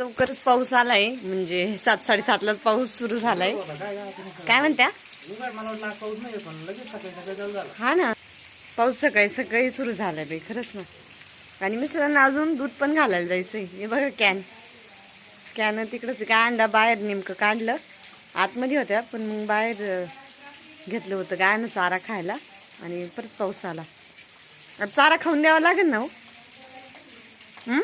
लवकरच पाऊस आलाय. म्हणजे सात साडेसातलाच पाऊस सुरू झालाय. काय म्हणत्या? हा ना. पाऊस सकाळी सकाळी सुरू झालाय बाई खरंच ना. आणि मिस्टरांना अजून दूध पण घालायला जायचंय. हे बघा कॅन. कॅन तिकडंच काय अंडा बाहेर नेमकं काढलं. आतमध्ये होत्या पण मग बाहेर घेतलं होतं गायनं चारा खायला. आणि परत पाऊस आला. आता चारा खाऊन द्यावा लागेल ना हो? हं?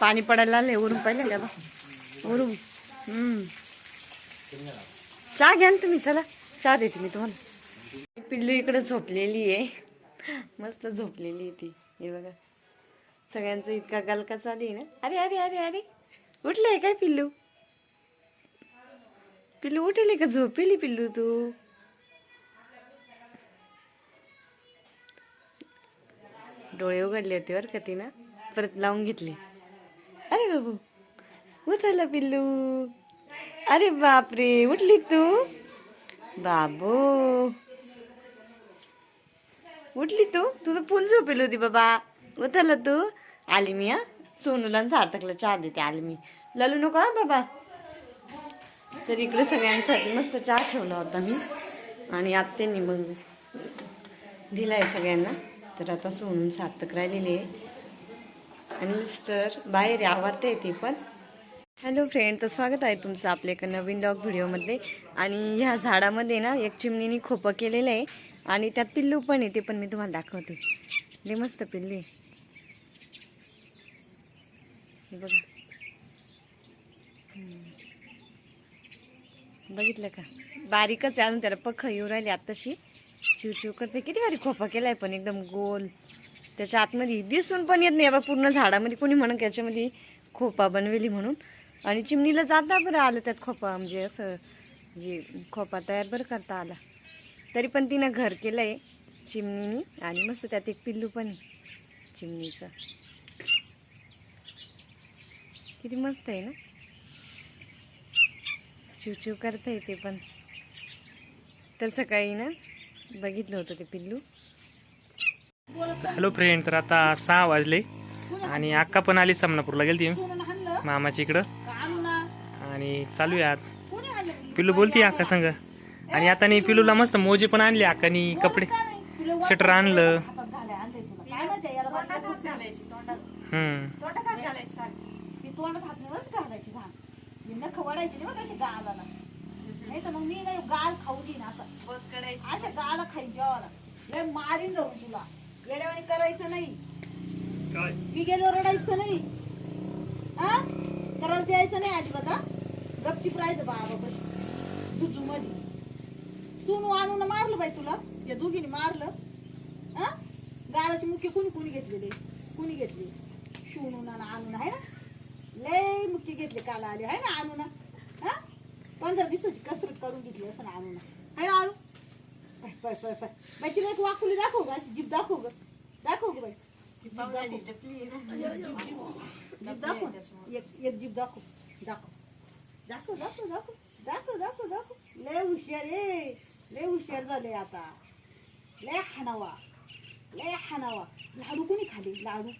पाणी पडायला आलंय वरून पाहिलं का बा. वरून चहा घ्या ना तुम्ही चला. चहा देते मी तुम्हाला. पिल्लू इकडे झोपलेली आहे. मस्त झोपलेली आहे ती. हे बघा. सगळ्यांचा इतका गलका चालू आहे ना. अरे अरे अरे अरे. उठलंय काय पिल्लू? पिल्लू उठेल का? झोपेली पिल्लू तू? डोळे उघडले होते बरं का तिनं? परत लावून घेतले. अरे बाबू उठाला पिल्लू. अरे बापरे उठली तू. बाबू. उठली तू? तू तर फुल झोपेली होती बाबा. उठाला तू. आली मी हा. सोनूला आणि सार्थकला चहा देते आली मी. ललू नको हा बाबा. तर इकडे सगळ्यांसाठी मस्त चहा ठेवला होता मी. आणि आत्यांनी मग आहे सगळ्यांना. तर आता सोनून सार्थक राहिलेले आहे. आणि मिस्टर बाहेर आवडते ते पण. हॅलो फ्रेंड तर स्वागत आहे तुमचं आपल्या एका नवीन डॉग व्हिडिओमध्ये. आणि ह्या झाडामध्ये ना एक चिमणीने खोपं केलेलं आहे आणि त्यात पिल्लू पण आहे ते पण मी तुम्हाला दाखवते. लय मस्त पिल्लू आहे. बघा. बघितलं का? बारीकच आहे अजून त्याला पख येऊ राहिली आत्ताशी. चिव चिव करते. किती बारीक खोपा आहे पण एकदम गोल. त्याच्या आतमध्ये दिसून पण येत नाही. बा पूर्ण झाडामध्ये कोणी म्हणून याच्यामध्ये खोपा बनवेली म्हणून. आणि चिमणीला जाता बरं आलं त्यात खोपा. म्हणजे असं म्हणजे खोपा तयार बरं करता आला. तरी पण तिनं घर केलं आहे चिमणीनी. आणि मस्त त्यात एक पिल्लू पण चिमणीचं. किती मस्त आहे ना? चिवचिव करता येते पण. तर सकाळी ना बघितलं होतं ते पिल्लू. हॅलो फ्रेंड तर आता सहा वाजले आणि अक्का पण आली समनापूरला गेली मामाच्या इकडं. आणि चालू आहे आज. पिल्लू बोलती अक्का संग. आणि आता नी पिल्लूला मस्त मोजे पण आणले अक्कानी कपडे. स्वेटर आणलं. हम्म. येड्यावानी करायचं नाही. मी गेलो रडायचं नाही. हा? करायला द्यायचं नाही अजिबात हा? गपचीप राहायचं बाबा कशी झुजू मध्ये सोनू आणून मारलं बाई तुला? या दोघीने मारलं? हा? गालाची मुख्य कुणी कुणी घेतलेले? कुणी घेतली? शिवणून आणून आहे ना? लय मुख्य घेतले काल आले आहे ना आणून? हा? पंधरा दिवसाची कसरत करून घेतली असं ना आणून. आहे ना आणू पाय पाय पाय. पाय बाई तिला एक वाकुली दाखव ग अशी जीप दाखव ग. दाखव ग बाई. जीभ दाखव. जीभ दाखव. एक एक जीप दाखव. दाखव. दाखव दाखव दाखव. दाखव दाखव दाखव. लय हुशार आहे. लय हुशार झाले आता. लय हाणावा. लय हाणावा. लाडू कोणी खाले? लाडू.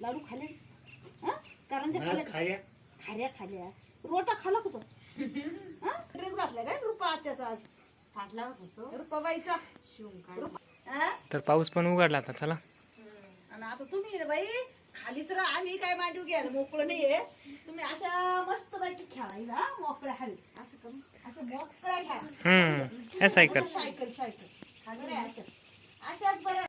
लाडू खाले? हा? कारण ते खाल्ले खाऱ्या खाल्या. रोटा खाला कुठं ड्रेस घातलाय काय? रुपा आत्याचा आज. होतो. रुपाबाईचा हा? तर पाऊस पण उघडला आता चला. आणि आता तुम्ही बाई. खालीच राहा. आम्ही काय मांडू घ्यायला मोकळं नाहीये. तुम्ही अशा मस्त पैकी खेळायला हा, मोकळ्या खाली. असं करून अशा मोकळ्या खेळा हम्म. हे सायकल. Cycle cycle. खाली रे अशा. अशाच बरं.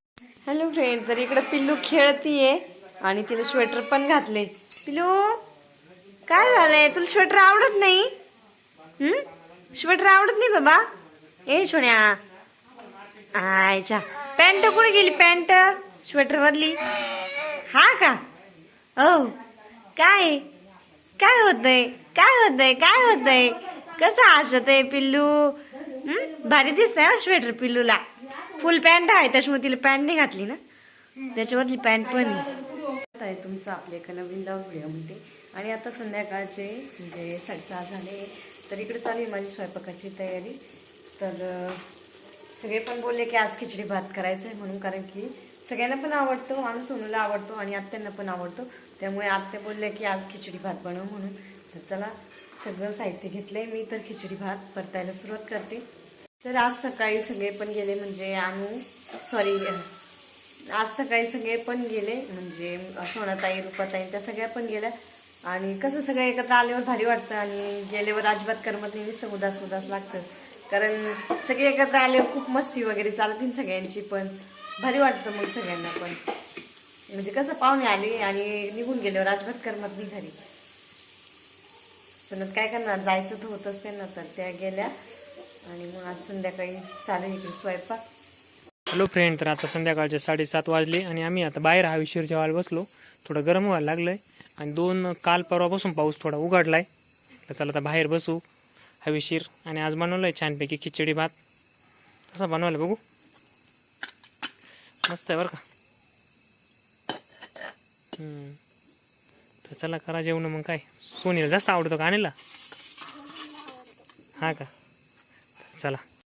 हॅलो फ्रेंड तर इकडे पिल्लू खेळतीये आणि तिला स्वेटर पण घातले. पिल्लू काय झालंय? तुला स्वेटर आवडत नाही? हम्म? स्वेटर आवडत नाही बाबा? ए सोन्या. आयच्या पॅन्ट कुठे गेली पॅन्ट? स्वेटर वरली हा का? हो काय? काय होतंय? काय होतंय? काय होतंय? कसं हसत आहे पिल्लू भारी दिसतंय ना स्वेटर पिल्लूला. फुल पॅन्ट आहे त्याच्यामुळे तिला पॅन्ट नाही घातली ना. त्याच्यावरली पॅन्ट पण आहे. आहे तुमचं आपल्या एका नवीन लॉग व्हिडिओमध्ये आणि आता संध्याकाळचे म्हणजे साडेसहा झाले. तर इकडे चालू आहे माझी स्वयंपाकाची तयारी. तर सगळे पण बोलले की आज खिचडी भात करायचं आहे म्हणून कारण की सगळ्यांना पण आवडतो आणि सोनूला आवडतो आणि आत्यांना पण आवडतो. त्यामुळे आत्या बोलल्या की आज खिचडी भात बनव म्हणून. तर चला सगळं साहित्य घेतलंय. मी तर खिचडी भात परतायला सुरुवात करते. तर आज सकाळी सगळे पण गेले म्हणजे आणू सॉरी आज सकाळी सगळे पण गेले म्हणजे सोनाताई रुपाताई त्या सगळ्या पण गेल्या. आणि कसं सगळं एकत्र आल्यावर भारी वाटतं आणि गेल्यावर अजिबात करमत नाही. उदास उदास लागतं. कारण सगळे एकत्र आले खूप मस्ती वगैरे चालतील सगळ्यांची पण भारी वाटतं मग सगळ्यांना पण. म्हणजे कसं पाहुणे आले आणि निघून गेल्यावर राजभटकर करमत घरी. पण काय करणार जायचं तर होतच त्यांना तर त्या गेल्या आणि मग आज संध्याकाळी चालू इकडे स्वयंपाक. हॅलो फ्रेंड तर आता संध्याकाळचे साडेसात वाजले आणि आम्ही आता बाहेर हवेशीर जेवायला बसलो. थोडं गरम व्हायला लागलंय आणि दोन काल परवापासून पाऊस थोडा उघडलाय. तर चला आता बाहेर बसू. हवीशीर आणि आज बनवलंय छानपैकी खिचडी भात. कसं बनवलं बघू? मस्त आहे बरं का. हम्म. तर चला करा जेवण मग काय. सोनीला जास्त आवडतो का आणला हा का? चला.